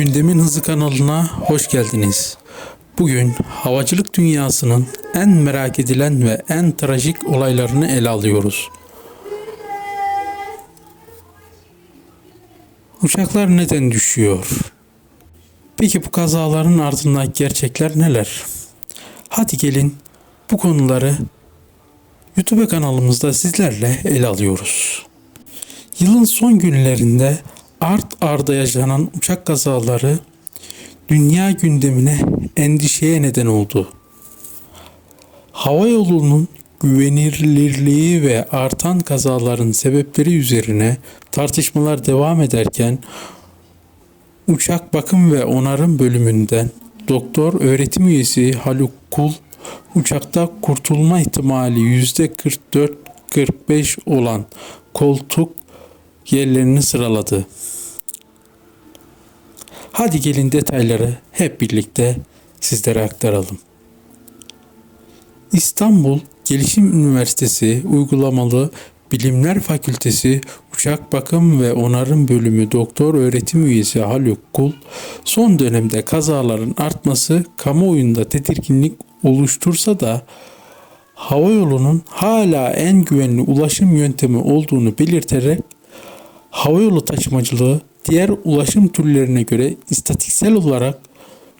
Gündemin Hızı kanalına hoş geldiniz. Bugün havacılık dünyasının en merak edilen ve en trajik olaylarını ele alıyoruz. Uçaklar neden düşüyor? Peki bu kazaların ardındaki gerçekler neler? Hadi gelin bu konuları YouTube kanalımızda sizlerle ele alıyoruz. Yılın son günlerinde art arda yaşanan uçak kazaları dünya gündemine endişeye neden oldu. Hava yolunun güvenilirliği ve artan kazaların sebepleri üzerine tartışmalar devam ederken Uçak Bakım ve Onarım bölümünden doktor öğretim üyesi Haluk Kul uçakta kurtulma ihtimali %44-45 olan koltuk yerlerini sıraladı. Hadi gelin detayları hep birlikte sizlere aktaralım. İstanbul Gelişim Üniversitesi Uygulamalı Bilimler Fakültesi Uçak Bakım ve Onarım Bölümü Doktor Öğretim Üyesi Haluk Kul, son dönemde kazaların artması kamuoyunda tedirginlik oluştursa da havayolunun hala en güvenli ulaşım yöntemi olduğunu belirterek havayolu taşımacılığı diğer ulaşım türlerine göre istatistiksel olarak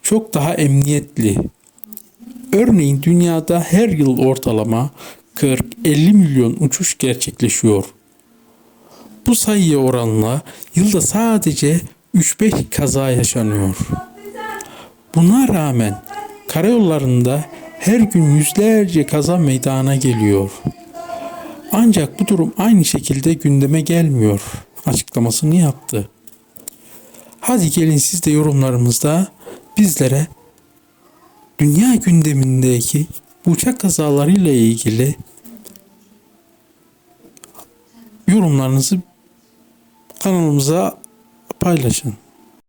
çok daha emniyetli. Örneğin dünyada her yıl ortalama 40-50 milyon uçuş gerçekleşiyor. Bu sayıya oranla yılda sadece 3-5 kaza yaşanıyor. Buna rağmen karayollarında her gün yüzlerce kaza meydana geliyor. Ancak bu durum aynı şekilde gündeme gelmiyor açıklamasını yaptı. Hadi gelin siz de yorumlarımızda bizlere dünya gündemindeki uçak kazalarıyla ilgili yorumlarınızı kanalımıza paylaşın.